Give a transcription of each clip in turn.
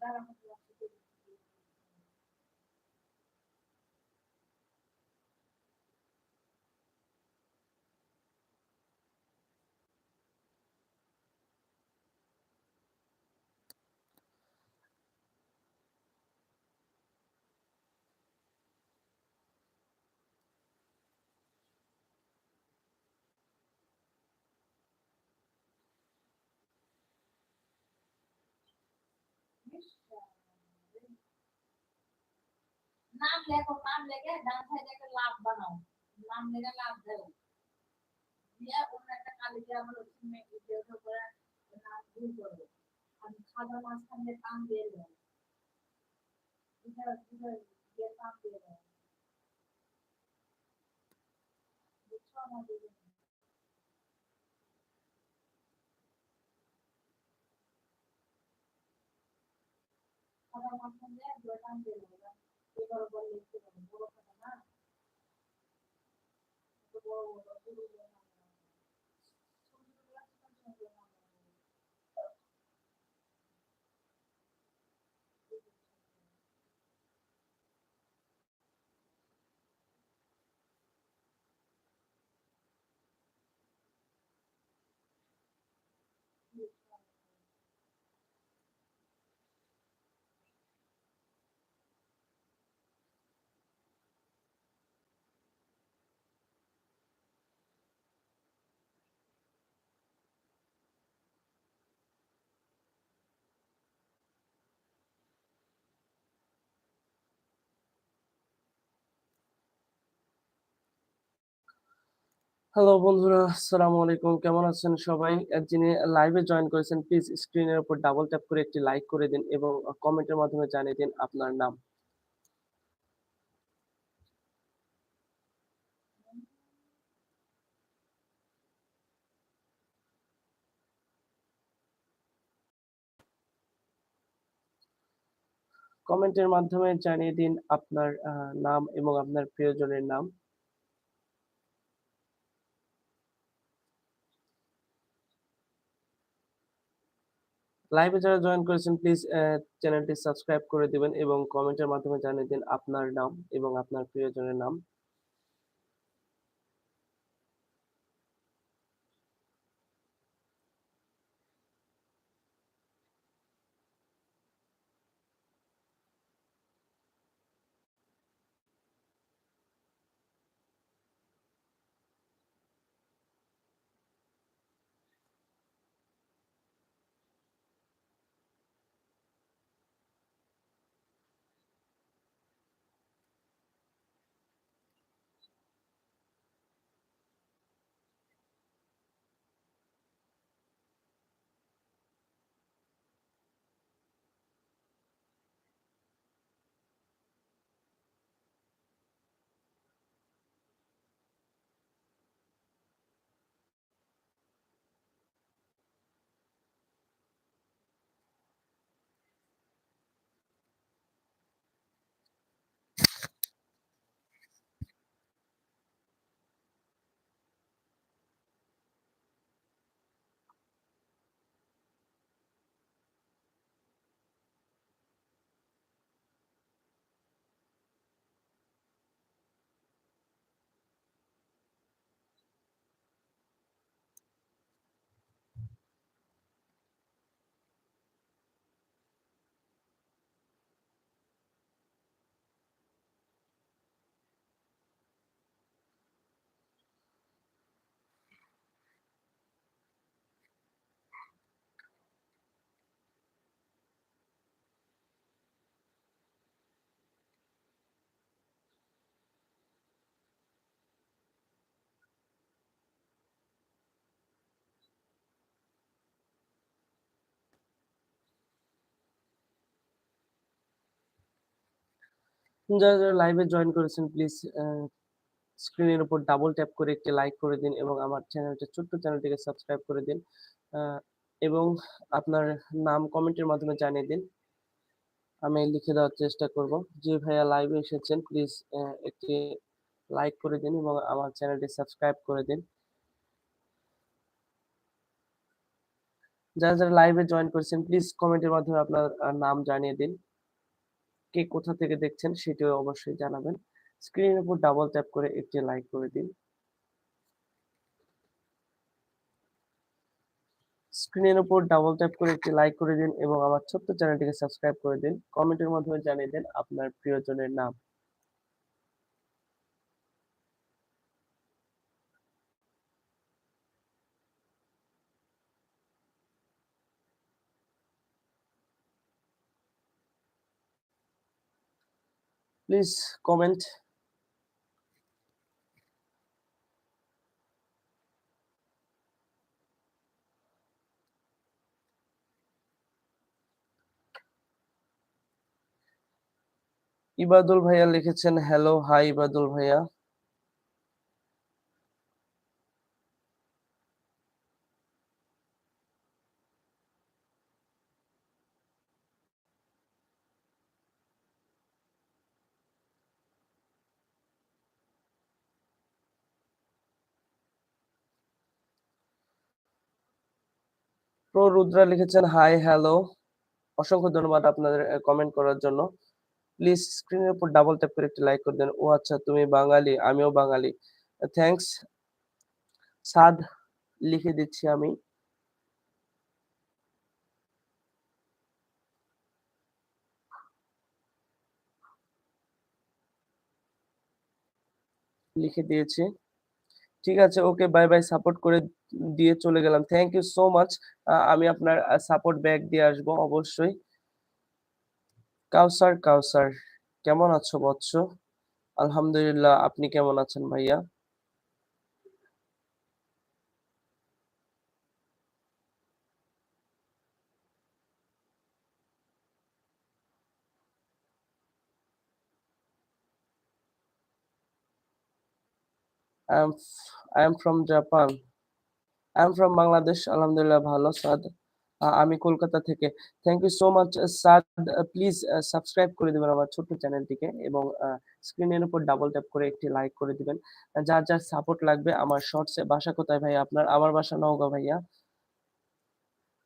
dar a continuación. নাম লেখো নাম লেখে ডান সাইডে একটা লাভ বানাও নাম লেখে লাভ দেও দিয়ে অন্য একটা কালি দিয়ে আমার ওখানে ভিডিও করে নাম ভুল করব আর সাদা মাঝখানে কাম দিয়ে দেবো দুটো দুটো দিয়ে কাম দিয়ে দেবো বুঝছ আমার দিদি সাদা মাঝখানে দুটো কাম দিয়ে দেবো Gracias. হ্যালো বন্ধুরা, আসসালামু আলাইকুম। কেমন আছেন সবাই? যিনি লাইভে জয়েন করেছেন প্লিজ স্ক্রিনের উপর ডাবল ট্যাপ করে একটি লাইক করে দিন এবং কমেন্টের মাধ্যমে জানিয়ে দিন আপনার নাম। কমেন্টের মাধ্যমে জানিয়ে দিন আপনার নাম এবং আপনার প্রিয়জনের নাম। লাইভে যারা জয়েন করেছেন প্লিজ চ্যানেলটি সাবস্ক্রাইব করে দিবেন এবং কমেন্টের মাধ্যমে জানিয়ে দিন আপনার নাম এবং আপনার প্রিয়জনের নাম। যারা যারা লাইভে জয়েন করেছেন প্লিজ স্ক্রিনের উপর ডাবল ট্যাপ করে একটি লাইক করে দিন এবং আমার চ্যানেলটা ছোট্ট চ্যানেলটিকে সাবস্ক্রাইব করে দিন এবং আপনার নাম কমেন্টের মাধ্যমে জানিয়ে দিন। আমি লিখে দেওয়ার চেষ্টা করব। যে ভাইয়া লাইভে এসেছেন প্লিজ একটি লাইক করে দিন এবং আমার চ্যানেলটি সাবস্ক্রাইব করে দিন। যারা যারা লাইভে জয়েন করেছেন প্লিজ কমেন্টের মাধ্যমে আপনার নাম জানিয়ে দিন। কে কোথা থেকে দেখছেন সেটিও অবশ্যই জানাবেন। স্ক্রিনের উপর ডাবল ট্যাপ করে একটি লাইক করে দিন। স্ক্রিনের উপর ডাবল ট্যাপ করে একটি লাইক করে দিন এবং আমার ছোট্ট চ্যানেলটিকে সাবস্ক্রাইব করে দিন। কমেন্টের মাধ্যমে জানিয়ে দিন আপনার প্রিয়জনের নাম। প্লিজ কমেন্ট ইবাদুল ভাইয়া লিখেছেন হ্যালো হাই ইবাদুল ভাইয়া। প্রো রুদ্রা লিখেছেন হাই হ্যালো অসংখ্য ধন্যবাদ আপনাদের কমেন্ট করার জন্য। প্লিজ স্ক্রিনের উপর ডাবল ট্যাপ করে একটি লাইক করে দেন। ও আচ্ছা তুমি বাঙালি, আমিও বাঙালি। থ্যাঙ্কস সাদ লিখে দিচ্ছি আমি। লিখে দিয়েছি। ঠিক আছে, ওকে বাই বাই সাপোর্ট করে দিয়ে চলে গেলাম। থ্যাংক ইউ সো মাচ আমি আপনার সাপোর্ট ব্যাক দিয়ে আসব অবশ্যই। কাউসার কাউসার, কেমন আছো বৎস? আলহামদুলিল্লাহ, আপনি কেমন আছেন ভাইয়া? I am from Japan. I am from Bangladesh. আলহামদুলিল্লাহ ভালো আমি কলকাতা থেকে। Thank you so much Saad please subscribe করে দিবেন আমার ছোট্ট চ্যানেলটিকে এবং স্ক্রিনের উপর ডাবল ট্যাপ করে একটি লাইক করে দিবেন। যার যার সাপোর্ট লাগবে আমার শর্টসে বাসা কোথায় ভাই আপনার? আমার বাসা নওগাঁ ভাইয়া।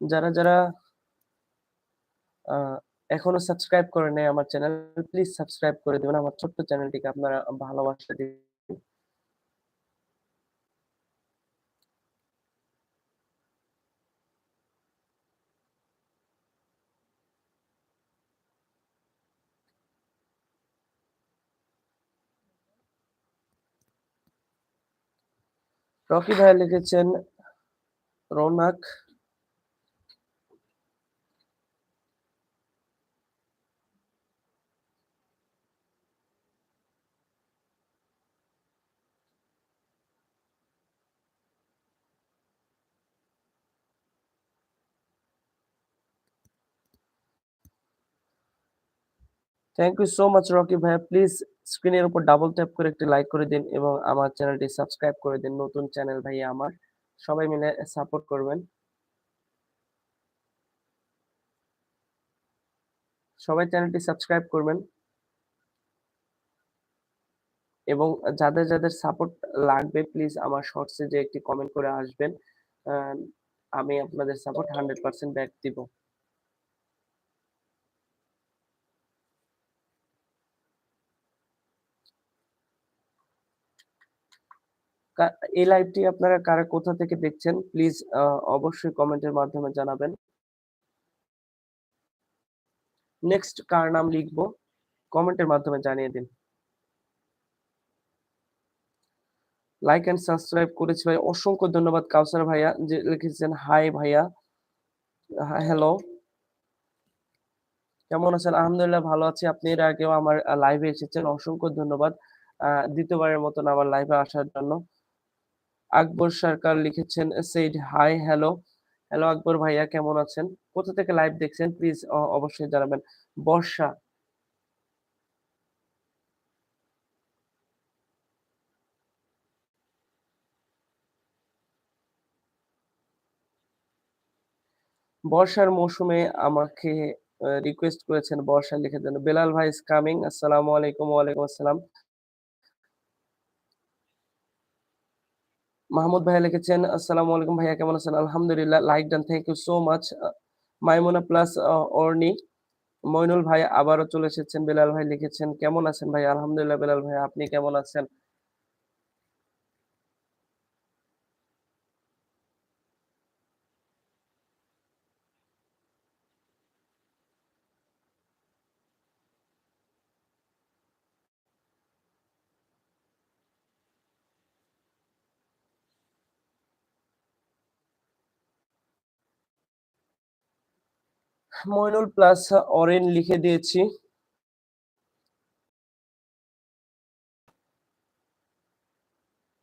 যারা যারা এখনও সাবস্ক্রাইব করে নেই আমার চ্যানেল প্লিজ সাবস্ক্রাইব করে দিবেন। আমার ছোট্ট চ্যানেলটিকে আপনারা ভালোবাসা দিবেন। রকি ভাই লিখেছেন Rounak thank you so much Rocky ভাইয়া প্লিজ স্ক্রিনের উপর ডাবল ট্যাপ করে একটি লাইক করে দিন এবং আমার চ্যানেলটি সাবস্ক্রাইব করে দিন, নতুন চ্যানেল ভাইয়া আমার। সবাই মিলে সাপোর্ট করবেন। সবাই চ্যানেলটি সাবস্ক্রাইব করবেন। এবং যাদের যাদের সাপোর্ট লাগবে প্লিজ আমার শর্টসে যে একটি কমেন্ট করে আসবেন আমি আপনাদের সাপোর্ট হান্ড্রেড পার্সেন্ট ব্যাক দিব। এই লাইভটি আপনারা কারা, কোথা থেকে দেখছেন? প্লিজ অবশ্যই কমেন্টের মাধ্যমে জানাবেন। নেক্সট কার নাম লিখব? কমেন্টের মাধ্যমে জানিয়ে দিন। লাইক এন্ড সাবস্ক্রাইব করেছি ভাই। অসংখ্য ধন্যবাদ, কাউসার ভাইয়া, যে লিখেছেন হাই ভাইয়া। হ্যালো কেমন আছেন? আলহামদুলিল্লাহ ভালো আছি। আপনি এর আগেও আমার লাইভে এসেছেন। অসংখ্য ধন্যবাদ দ্বিতীয়বারের মতন আমার লাইভে আসার জন্য। আকবর সরকার লিখেছেন said hi hello hello Akbar ভাইয়া, কেমন আছেন? কোথা থেকে লাইভ দেখছেন? প্লিজ অবশ্যই জানাবেন। বর্ষা। বর্ষার মৌসুমে আমাকে রিকোয়েস্ট করেছেন বর্ষা লিখে দেন। বেলাল ভাই ইজ কামিং আসসালামু আলাইকুম, ওয়ালাইকুম আসসালাম। মাহমুদ ভাইয়া লিখেছেন, আসসালামু আলাইকুম ভাইয়া, কেমন আছেন? আলহামদুলিল্লাহ, like done thank you so much Maimuna plus Orni, Moinul ভাই আবারও চলে এসেছেন। বেলাল ভাই লিখেছেন, কেমন আছেন ভাই আলহামদুলিল্লাহ, বেলাল ভাই আপনি কেমন আছেন? মইনুল প্লাস অরেন লিখে দিয়েছি।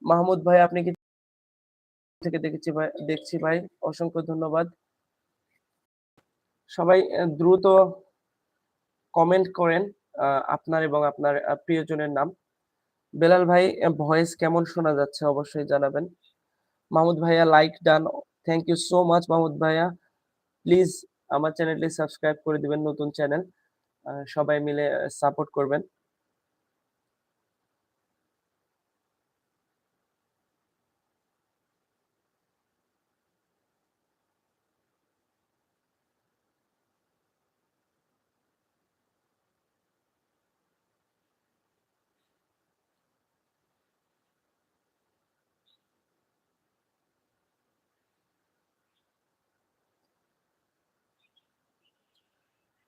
মাহমুদ ভাই, আপনি কি থেকে দেখেছি ভাই? দেখছি ভাই, অসংখ্য ধন্যবাদ। সবাই দ্রুত কমেন্ট করেন আপনার এবং আপনার প্রিয়জনের নাম। বেলাল ভাই ভয়েস কেমন শোনা যাচ্ছে অবশ্যই জানাবেন। মাহমুদ ভাইয়া like done thank you so much Mahmud ভাইয়া। প্লিজ আমার চ্যানেলটি সাবস্ক্রাইব করে দিবেন নতুন চ্যানেল সবাই মিলে সাপোর্ট করবেন।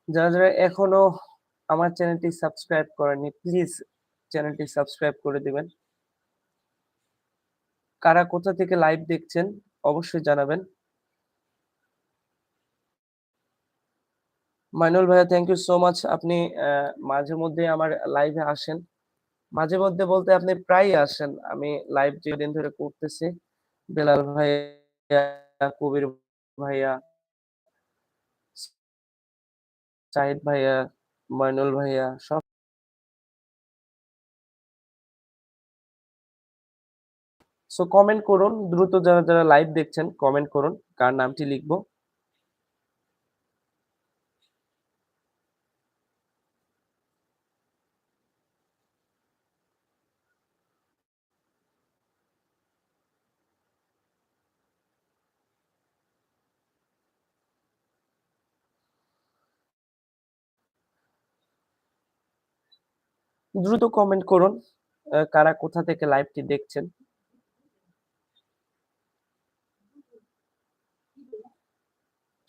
যারা যারা এখনও আমার চ্যানেলটি সাবস্ক্রাইব করেনি প্লিজ চ্যানেলটি সাবস্ক্রাইব করে দিবেন। কারা কোথা থেকে লাইভ দেখছেন, অবশ্যই জানাবেন। মাইনুল ভাইয়া থ্যাংক ইউ সো মাচ আপনি মাঝে মধ্যে আমার লাইভে আসেন। মাঝে মধ্যে বলতে আপনি প্রায়ই আসেন। আমি লাইভ যেদিন ধরে করতেছি, বেলাল ভাইয়া, কবির ভাইয়া সাহিদ ভাইয়া ময়নুল ভাইয়া, সব সো কমেন্ট করুন, দ্রুত যারা যারা লাইভ দেখছেন কমেন্ট করুন, কার নামটি লিখব। দ্রুত কমেন্ট করুন কারা কোথা থেকে লাইভটি দেখছেন।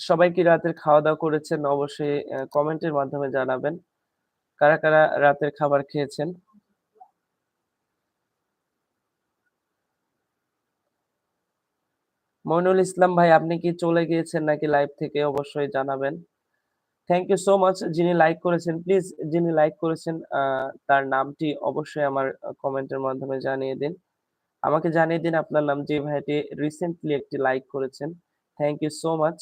সবাই কি রাতের খাওয়া দাওয়া করেছেন, অবশ্যই কমেন্টের মাধ্যমে জানাবেন কারা কারা রাতের খাবার খেয়েছেন। মইনুল ইসলাম ভাই, আপনি কি চলে গিয়েছেন নাকি লাইভ থেকে? অবশ্যই জানাবেন। থ্যাংক ইউ সো মাচ যিনি লাইক করেছেন। প্লিজ যিনি লাইক করেছেন তার নামটি অবশ্যই আমার কমেন্টের মাধ্যমে জানিয়ে দিন। আমাকে জানিয়ে দিন আপনার নাম। যে ভাইটি রিসেন্টলি একটি লাইক করেছেন। Thank you so much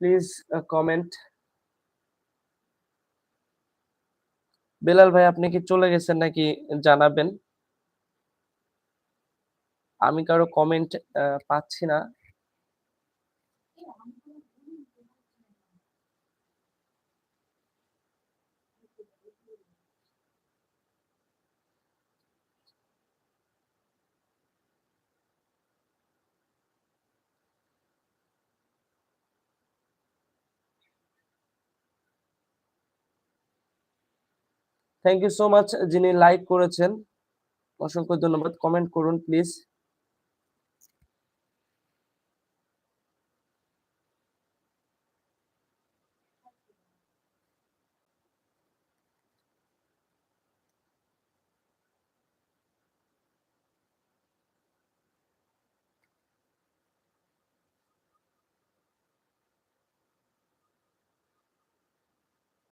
please comment Belal ভাই আপনি কি চলে গেছেন নাকি জানাবেন? আমি কারও কমেন্ট পাচ্ছি না। থ্যাংক ইউ সো মাচ যিনি লাইক করেছেন। অসংখ্য ধন্যবাদ। কমেন্ট করুন প্লিজ